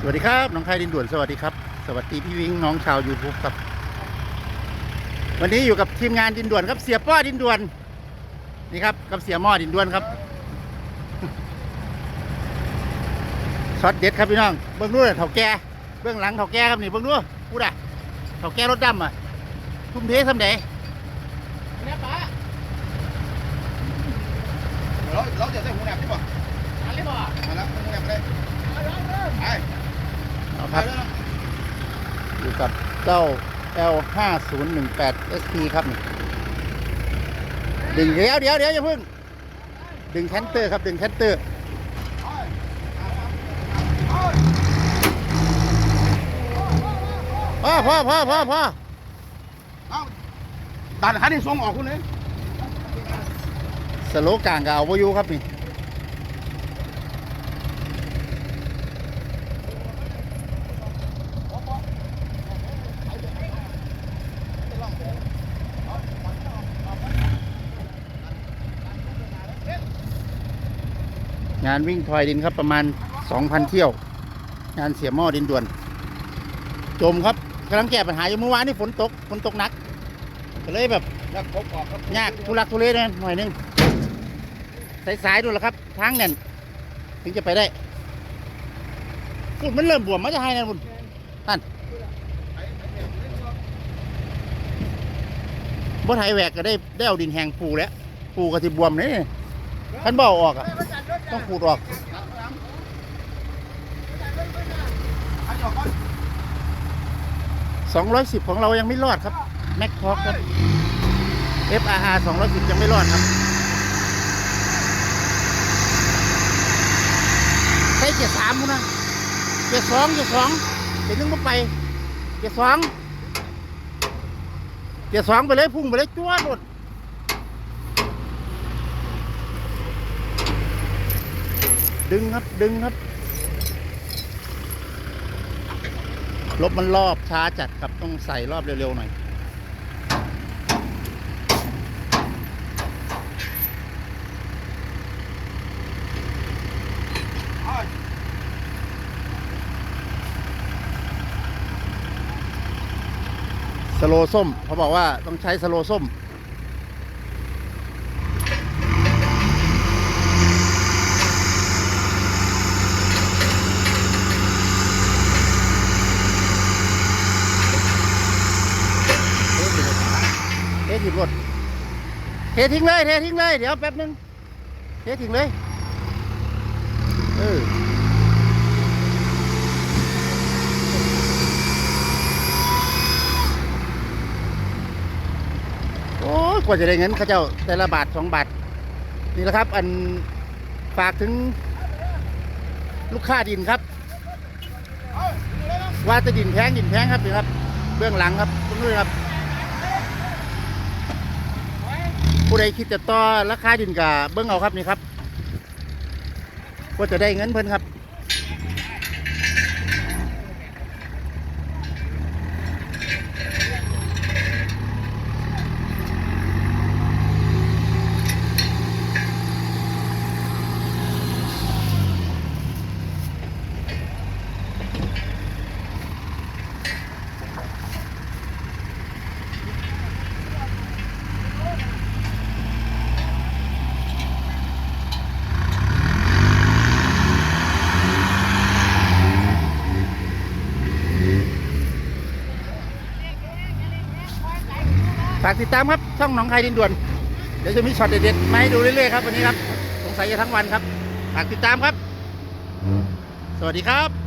สวัสดีครับ น้องไทยดินด่วนสวัสดีครับ สวัสดีพี่วิงน้องชาวยูทูบครับ วันนี้อยู่กับทีมงานดินด่วนครับเสียป้อดินด่วนนี่ครับกับเสียหม้อดินด่วนครับช็อตเด็ดครับพี่น้องเบื้องนู้นเถ่าแก่เบื้องหลังเถ่าแก่ครับนี่เบื้องนู้นพูดอะเถ่าแก่รถดำอะทุ่มเทสำเดยเนี่ยป๋าเราเราจะได้หูแหนบใช่ป่ะอะไรบ่มาแล้วหูแหนบไปเลยไป เอา ไป ครับ แล้ว อยู่ กับเจ้า L 5 0 1 8 SP ครับนี่ดึงเดี๋ยวเดี๋ยวเดี๋ยวอย่าเพิ่ง ดึงแคนเตอร์ครับ ดึงแคนเตอร์พ่อพ่อพ่อพ่อพ่อเอาดันคันนี้ส่งออกคุณเลยสโลกลางกับเอาวอยู่ครับนี่ งานวิ่งทอยดินครับประมาณ 2,000 เที่ยว งานเสียหม้อดินด่วน จมครับกำลังแก้ปัญหาอยู่เมื่อวานนี่ฝนตกฝนตกหนักก็เลยแบบแล้วครบออกครับยากทุลักทุเลนะหน่อยหนึงสายๆดูแลครับทางแน่นถึงจะไปได้ฝุ่นมันเริ่มบวมมันจะให้นะคุณท่านบ่ไทยแหวกก็ได้ได้เอาดินแห้งปูแล้วปูกระติบวมนี่ท่านบ่เอาออกอะ ต้องขูดออกสอันนี้ออกก่อน210ของเรายังไม่รอดครับ แม็กทอกครับ FRR 210ยังไม่รอดครับใช้เกียร์สามคุณนะเกียร์สองเกียร์สองเกียร์หนึ่งก็ไปเกียร์สองเกียร์สองไปเลยพุ่งไปเลยจ้วดหมด ดึงครับดึงครับรถมันรอบช้าจัดครับต้องใส่รอบเร็วๆหน่อยสโลส้มเขาบอกว่าต้องใช้สโลส้ม เททิ้งรถเททิ้งเลยเททิ้งเลย เดี๋ยวแป๊บนึงเททิ้งเลย เออโอ้ยกว่าจะได้เงินเขาเจ้าแต่ละบาทสองบาทนี่แหละครับ อันฝากถึงลูกค้าดินครับ ว่าจะดินแพงดินแพงครับนี่ครับ เบื้องหลังครับตรงนี้ครับ ผู้ใดคิดจะต่อราคาดินกับเบื้องเอาครับนี่ครับว่าจะได้เงินเพิ่นครับากติดตามครับช่องหนองไคดินด่วน เดี๋ยวจะมีช็อตเด็ดๆมาให้ดูเรื่อยๆครับวันนี้ครับ สงสัยจะทั้งวันครับ ฝากติดตามครับ สวัสดีครับ